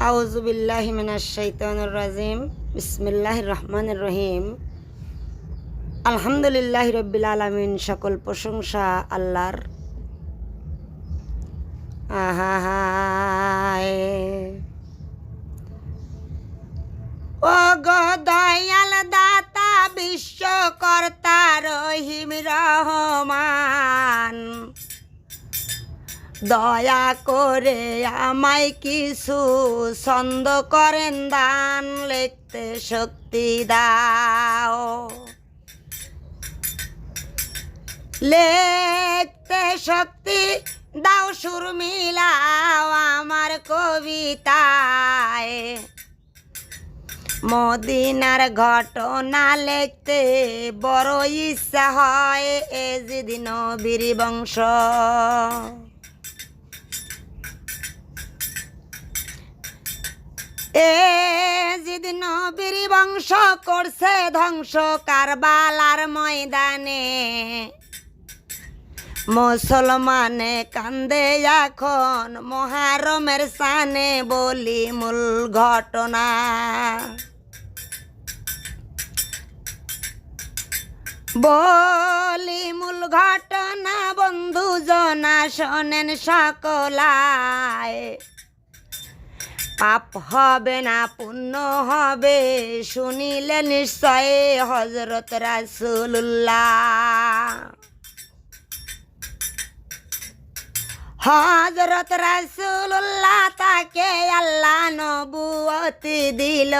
আউজুবিল্লাহ মিনাশাইতানুর রাজিম। বিসমিল্লাহির রহমানির রহিম। আলহামদুলিল্লাহ রব্বিল আলামিন, সকল প্রশংসা আল্লাহর। ও গো দয়াল দাতা বিশ্বকর্তা রহিম রহমান। দয়া করে আমায় কিছু ছন্দ করেন দান লিখতে শক্তি দাও। লিখতে শক্তি দাও, সুর মিলাও আমার কবিতায়। মদিনার ঘটনা লিখতে বড় ইচ্ছা হয়, এ যদি নবীর বংশ এ যদি নবীর বংশ করছে ধ্বংস কারবালার ময়দানে। মুসলমানে কান্দে এখন মহারমের সানে বলি মূল ঘটনা। বলি মূল ঘটনা বন্ধু জনা শোনেন সকলায় পাপ হবে না, পুণ্য হবে। শুনিলে নিশ্চয় হজরত রাসুল্লাহ হজরত রাসুল্লাহ তাকে আল্লাহ নবুয়তি দিল।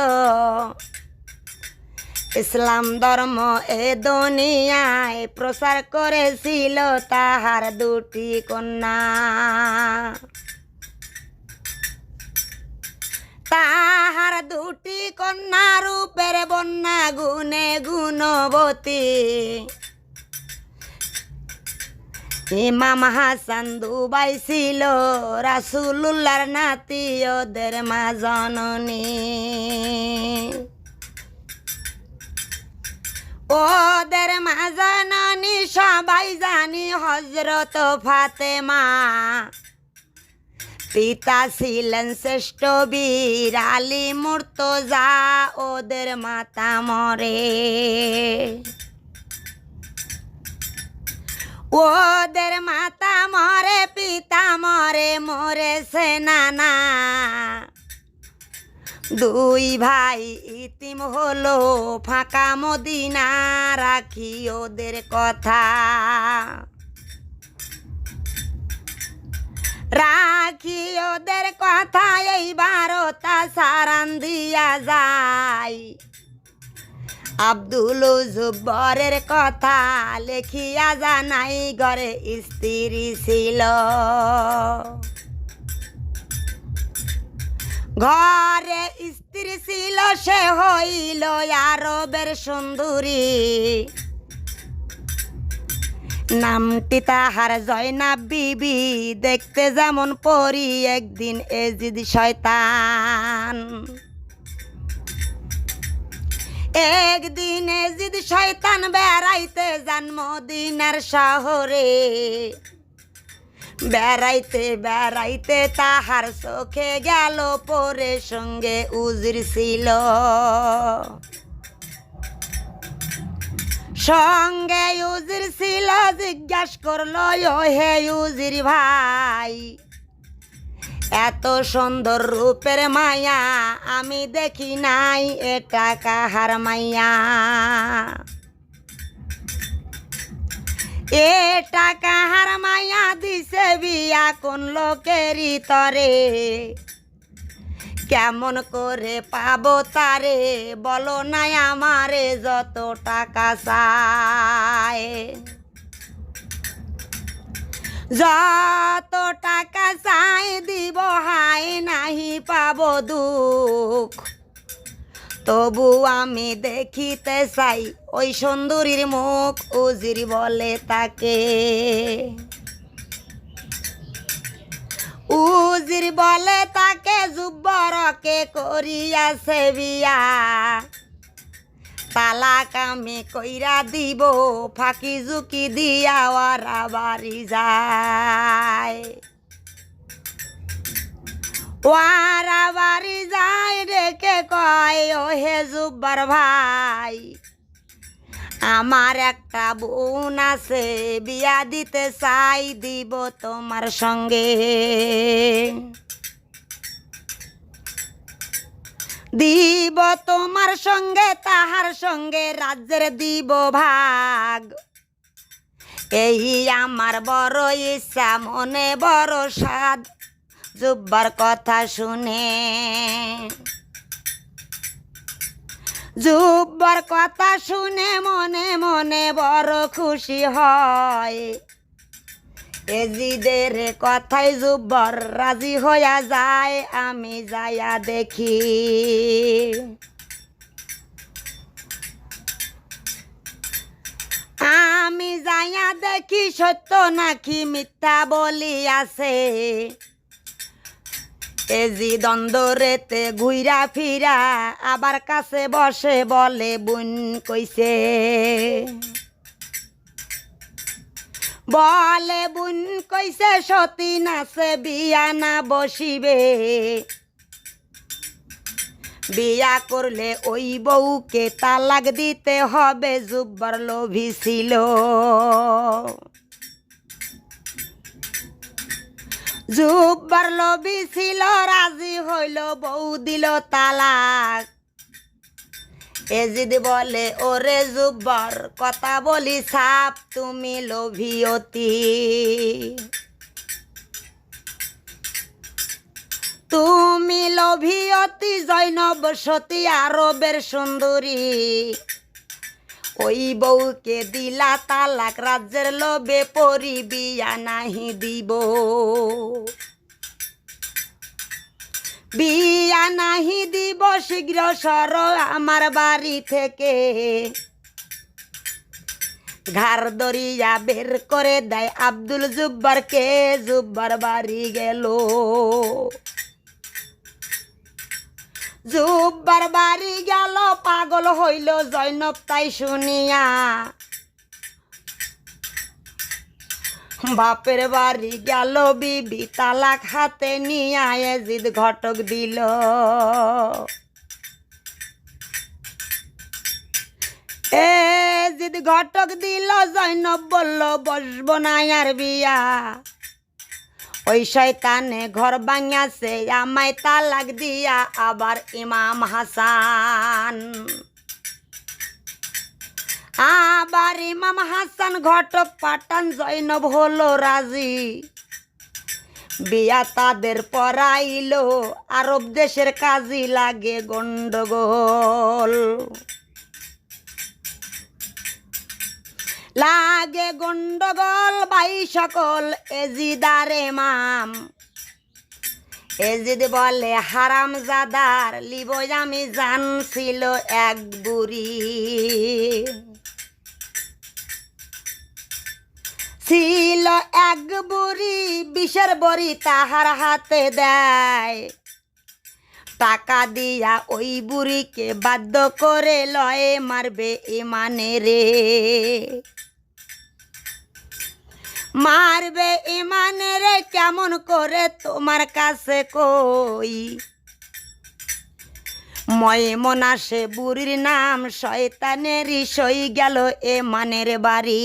ইসলাম ধর্ম এ দুনিয়ায় প্রচার করেছিল তাহার দুটি কন্যা। তাহার দুটি কন্যা রূপের বন্যা গুণে গুণবতী। ইমাম হাসান দুবাই ছিল রাসুলুল্লার নাতি ওদের মা জননী। ওদের মা জননী সবাই জানি হজরত ফাতেমা। পিতা ছিলেন শ্রেষ্ঠ বীর আলী মুর্তজা ওদের মাতা মরে ওদের মাতা মরে পিতা মরে মরে সেনানা দুই ভাই ইতিম হলো ফাঁকা মদিনা রাখি ওদের কথা রাখি ওদের কথা এইবারও তা সারান দিয়া যায়। আব্দুল জুব্বরের কথা লেখিয়া জানাই, ঘরে স্ত্রী ছিল। ঘরে স্ত্রী ছিল, সে হইল আরবের সুন্দরী। নামটি তাহার জয়নাব বিবি? দেখতে যেমন পরি একদিন এজিদ শয়তান। একদিন এজিদ শয়তান বেড়াইতে জন্মদিনের শহরে। বেড়াইতে বেড়াইতে তাহার চোখে গেল, পরে সঙ্গে উজির ছিল। সঙ্গে ইউজির ছিল জিজ্ঞাস করল হে ইউজির ভাই, এত সুন্দর রূপের মায়া আমি দেখি নাই এটা কাহার মাইয়া। এটা কাহার মায়া দিছে বিয়া কোন লোকেরই তরে। কেমন করে পাবো তারে? বলো নাই আমারে যত টাকা চায়। যত টাকা চাই দিব, হাই নাহি পাবো দুঃখ। তবু আমি দেখিতে চাই, ওই সুন্দরীর মুখ উজির বলে তাকে। উজির করিয়াছে বিয়া তালাক আমি কইরা দিব, ফাঁকি জুকি দিয়া ওরা বাড়ি যায়। ওয়ারা বাড়ি কয় ও হে জুব্বার ভাই, আমার একটা বোন আছে, বিয়া দিতে চাই দিব তোমার সঙ্গে। দিব তোমার সঙ্গে, তাহার সঙ্গে রাজ্যের দিব ভাগ। এই আমার বড় ইচ্ছা মনে বড় সাদ জুব্বার কথা শুনে। জুব্বার কথা শুনে মনে মনে বড় খুশি হয়। এজিদের কথাই জুব্বর রাজি হইয়া যায়, আমি যাইয়া দেখি। আমি যাইয়া দেখি সত্য নাকি মিথ্যা বলি আছে এজি দ্বন্দ্বরেতে ঘুইরা ফিরা, আবার কাছে বসে বলে বুন কইছে। বলে বুন কইছে, সতী নাচে বিয়া না বসিবে। বিয়া করলে ওই বউকে তালাক দিতে হবে, জুব্বার লোভী ছিল। জুব্বার লোভী ছিল, রাজি হইল, বউ দিল তালাক। এজিদ বলে, ওরে জুব্বর, কথা বলি সাপ, তুমি লোভী অতি। তুমি লোভী অতি, জৈনব সতী, আরবের সুন্দরী। ওই বউকে দিলা তালাক, রাজ্যের লোভে পরি, বিয়া নাহি দিব। নাহি দিব শীঘ্র সর আমার বাড়ি থেকে। ঘাড় দরিয়া বের করে দেয় আব্দুল জুব্বারকে, জুব্বার বাড়ি গেল। জুব্বার বাড়ি গেল, পাগল হইল জৈনব তাই শুনিয়া। বাপের বাড়ি গেল, বিবি তালাক হাতে নিয়ে এজিদ ঘটক দিল। এজিদ ঘটক দিল জৈনব বলল, বসবো না আর বিয়া। ওই শয়তানে ঘর ভাঙাছে আমায় তালাক দিয়া আবার ইমাম হাসান। আবার ইমাম হাসান ঘটক পাঠান জৈনব হলো রাজি। বিয়া তাদের পরাইলো, আরব দেশের কাজী লাগে গন্ডগোল। লাগে গন্ডগোল বাই সকল, এজিদারে মাম এজিদ বলে, হারাম জাদার, লিব আমি জানছিল এক বুড়ি। ছিল এক বুড়ি, বিষের বড়ি তাহার হাতে দেয়। টাকা দিয়া ওই বুড়িকে বাধ্য করে লয়ে মারবে ইমানে রে। মারবে ইমানে রে, কেমন করে তোমার কাছে কই? ময়ে মনাসে বুড়ির নাম শয়তানের সই গেল এ মানের বাড়ি।